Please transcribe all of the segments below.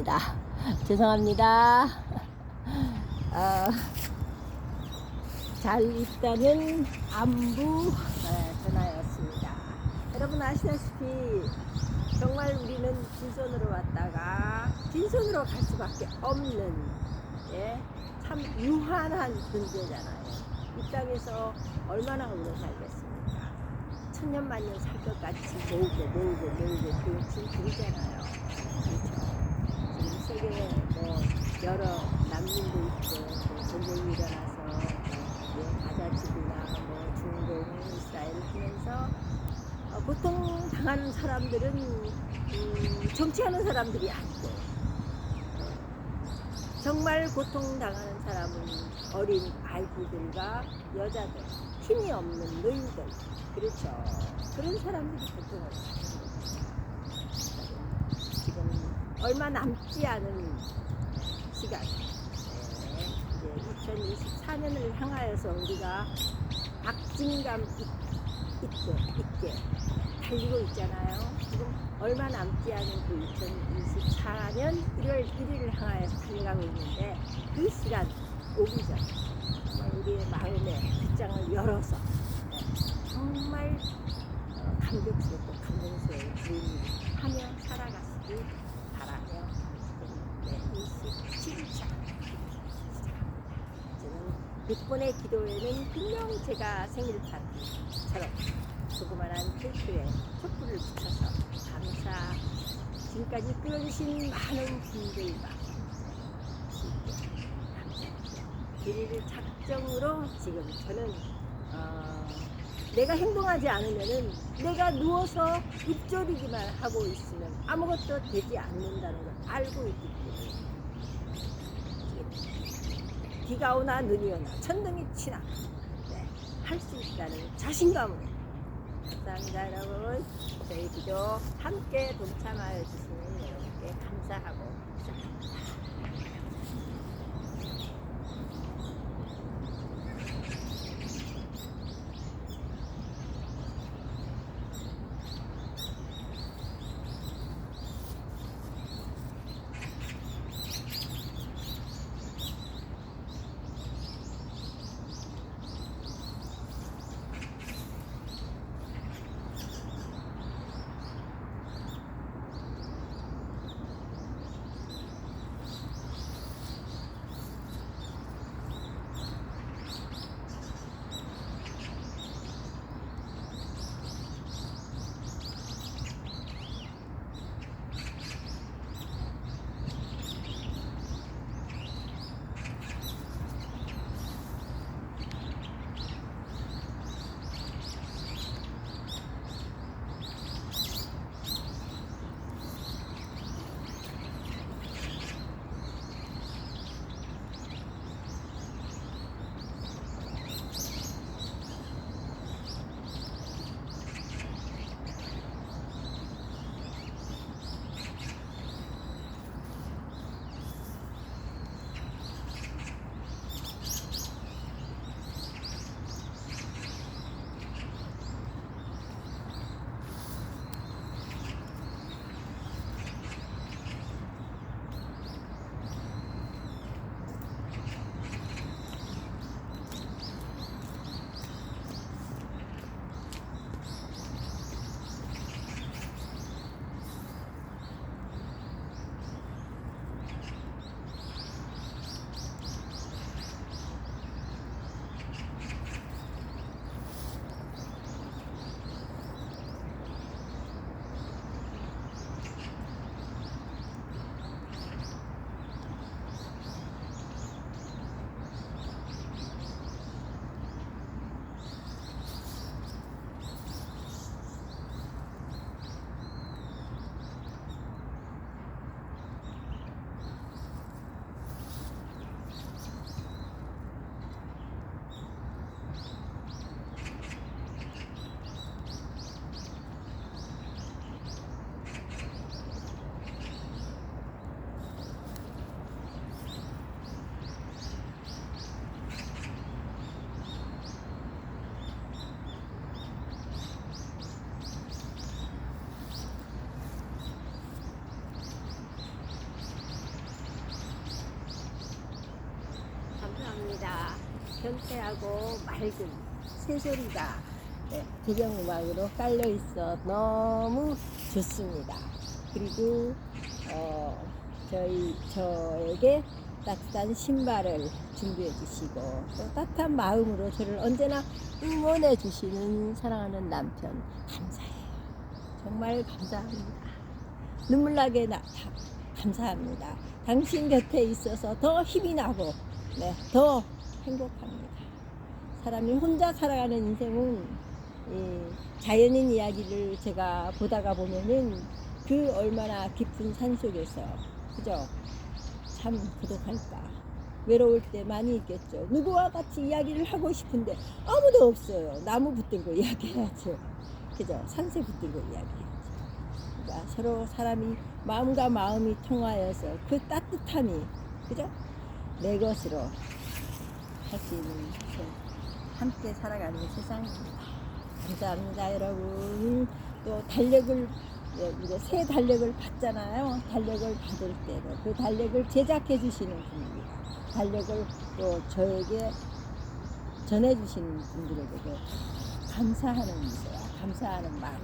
없습니다. 죄송합니다. 어, 잘 있다는 안부 네, 전화였습니다. 여러분 아시다시피 정말 우리는 빈손으로 왔다가 빈손으로 갈 수밖에 없는 예, 참 유한한 존재잖아요. 이 땅에서 얼마나 오래 살겠습니까? 천년만년 살 것 같이 모으고 모으고 모으고 그 욕심 부리잖아요. 세계에 뭐 여러 난민도 있고 또 전쟁이 일어나서 뭐 가자지구나 뭐 중동 이스라엘 하면서 어, 보통 당하는 사람들은 음, 정치하는 사람들이 아니고 어, 정말 고통 당하는 사람은 어린 아이들과 여자들 힘이 없는 노인들 그렇죠 그런 사람들이 고통을 당하는 거죠. 지금 얼마 남지 않은 시간 네, 이제 2024년을 향하여서 우리가 박진감 있- 있고 있게 달리고 있잖아요. 지금 얼마 남지 않은 그 2024년 1월 1일을 향하여서 달려가고 있는데 그 시간 오기 전 정말 우리의 마음에 빗장을 열어서 네, 정말 어, 감격스럽고 감동스러운 주인하며 살아가시길 바라며 네, 27차 저는 6번의 기도에는 분명 제가 생일 파티처럼 조그만한 케이크에 촛불을 붙여서 감사 지금까지 끌어주신 많은 분들과 감사합니다. 드릴 작정으로 지금 저는 어, 내가 행동하지 않으면은 내가 누워서 입조리기만 하고 있으면 아무것도 되지 않는다는 걸 알고 있기 때문에 비가 오나 눈이 오나 천둥이 치나 네, 할수 있다는 자신감으로 감사합니다 여러분 저희 기도 함께 동참하여 주시는 여러분께 감사하고 시작합니다. 경쾌하고 맑은 새소리가 네, 배경음악으로 깔려 있어 너무 좋습니다. 그리고 어, 저희 저에게 따뜻한 신발을 준비해 주시고 또 따뜻한 마음으로 저를 언제나 응원해 주시는 사랑하는 남편 감사해요. 정말 감사합니다. 눈물 나게 나, 다, 감사합니다. 당신 곁에 있어서 더 힘이 나고 네, 더 행복합니다. 사람이 혼자 살아가는 인생은 이 자연인 이야기를 제가 보다가 보면은 그 얼마나 깊은 산 속에서 그죠? 참 고독할까. 외로울 때 많이 있겠죠. 누구와 같이 이야기를 하고 싶은데 아무도 없어요. 나무 붙들고 이야기해야죠. 그죠? 산새 붙들고 이야기해야죠. 그러니까 서로 사람이 마음과 마음이 통하여서 그 따뜻함이 그죠? 내 것으로 할 수 있는 세- 함께 살아가는 세상입니다. 감사합니다, 여러분. 또 달력을 예, 이제 새 달력을 받잖아요. 달력을 받을 때도 그 달력을 제작해 주시는 분입니다. 달력을 또 저에게 전해 주시는 분들에게도 감사하는 미소야, 감사하는 마음.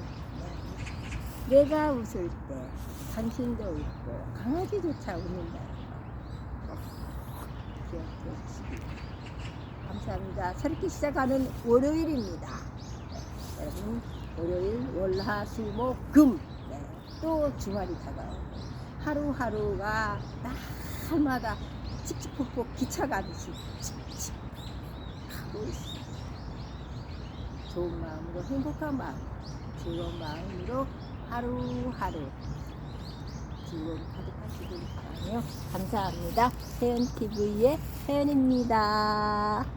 네. 내가 웃을 때 당신도 웃고 강아지조차 웃는다. 기억해 주시기 감사합니다. 새롭게 시작하는 월요일입니다. 네, 여러분 월요일, 월화수목금 네, 또 주말이 다가오고 하루하루가 날마다 칙칙폭폭 기차 가듯이 칙칙 가고 있어요. 좋은 마음으로 행복한 마음, 즐거운 마음으로 하루하루 즐거움 가득하시길 바라며 감사합니다. 혜연TV의 혜연입니다.